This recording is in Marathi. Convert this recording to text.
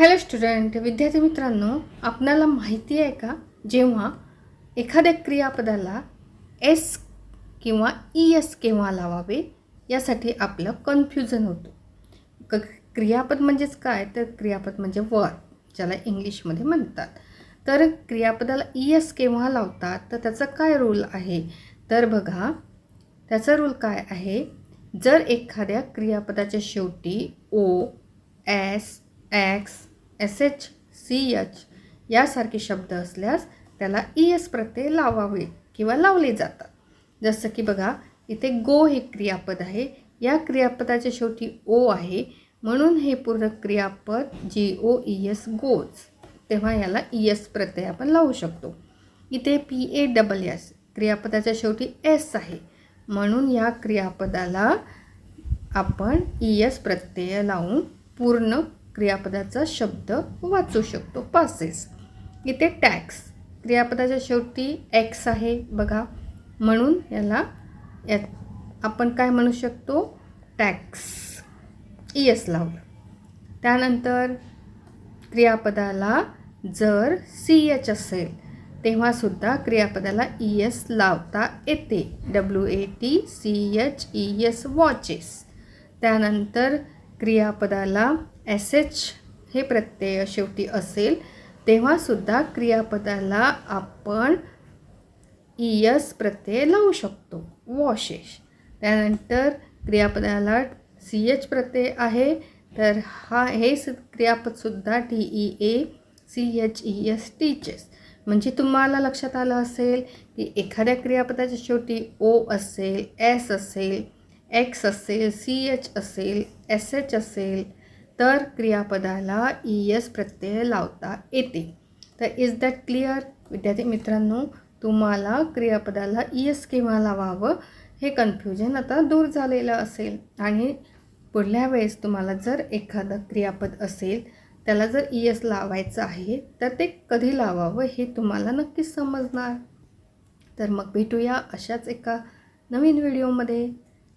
हॅलो स्टुडंट विद्यार्थी मित्रांनो आपणाला माहिती आहे का? जेव्हा एखाद्या क्रियापदाला एस किंवा ई एस केव्हा लावावे यासाठी आपलं कन्फ्युजन होतं. क क्रियापद म्हणजेच काय? तर क्रियापद म्हणजे वर ज्याला इंग्लिशमध्ये म्हणतात. तर क्रियापदाला ई एस केव्हा लावतात? तर त्याचा काय रूल आहे? तर बघा त्याचा रूल काय आहे? जर एखाद्या क्रियापदाच्या शेवटी O S X S H C H यासारखे शब्द असल्यास त्याला ई एस प्रत्यय लावावे किंवा लावले जातात. जसं की बघा इथे गो हे क्रियापद आहे. या क्रियापदाच्या शेवटी ओ आहे. म्हणून हे पूर्ण क्रियापद G O E S goes. तेव्हा याला ई एस प्रत्यय आपण लावू शकतो. इथे पी ए डबल एस क्रियापदाच्या शेवटी एस आहे. म्हणून या क्रियापदाला आपण ई एस प्रत्यय लावून पूर्ण क्रियापदाचा शब्द वाचू शकतो. पासेस इथे टॅक्स क्रियापदाच्या शेवटी एक्स आहे बघा. म्हणून याला या आपण काय म्हणू शकतो? टॅक्स ई एस लावलं. त्यानंतर क्रियापदाला जर सी एच असेल तेव्हासुद्धा क्रियापदाला ई एस लावता येते. W A T C H E S watches त्यानंतर क्रियापदाला एस एच हे प्रत्यय शेवटी असेल तेव्हासुद्धा क्रियापदाला आपण ई एस प्रत्यय लावू शकतो. वॉशेश. त्यानंतर क्रियापदाला सी एच प्रत्यय आहे तर हा हे क्रियापदसुद्धा T E A C H E S teaches म्हणजे तुम्हाला लक्षात आलं असेल की एखाद्या क्रियापदाच्या शेवटी ओ असेल एस असेल एक्स असेल सी एच असेल एस एच असेल तर क्रियापदाला ई एस प्रत्यय लावता येते. तर इज दॅट क्लिअर विद्यार्थी मित्रांनो तुम्हाला क्रियापदाला ई एस केव्हा लावावं हे कन्फ्युजन आता दूर झालेलं असेल. आणि पुढल्या वेळेस तुम्हाला जर एखादं क्रियापद असेल त्याला जर ई एस लावायचं आहे तर ते कधी लावावं हे तुम्हाला नक्कीच समजणार. तर मग भेटूया अशाच एका नवीन व्हिडिओमध्ये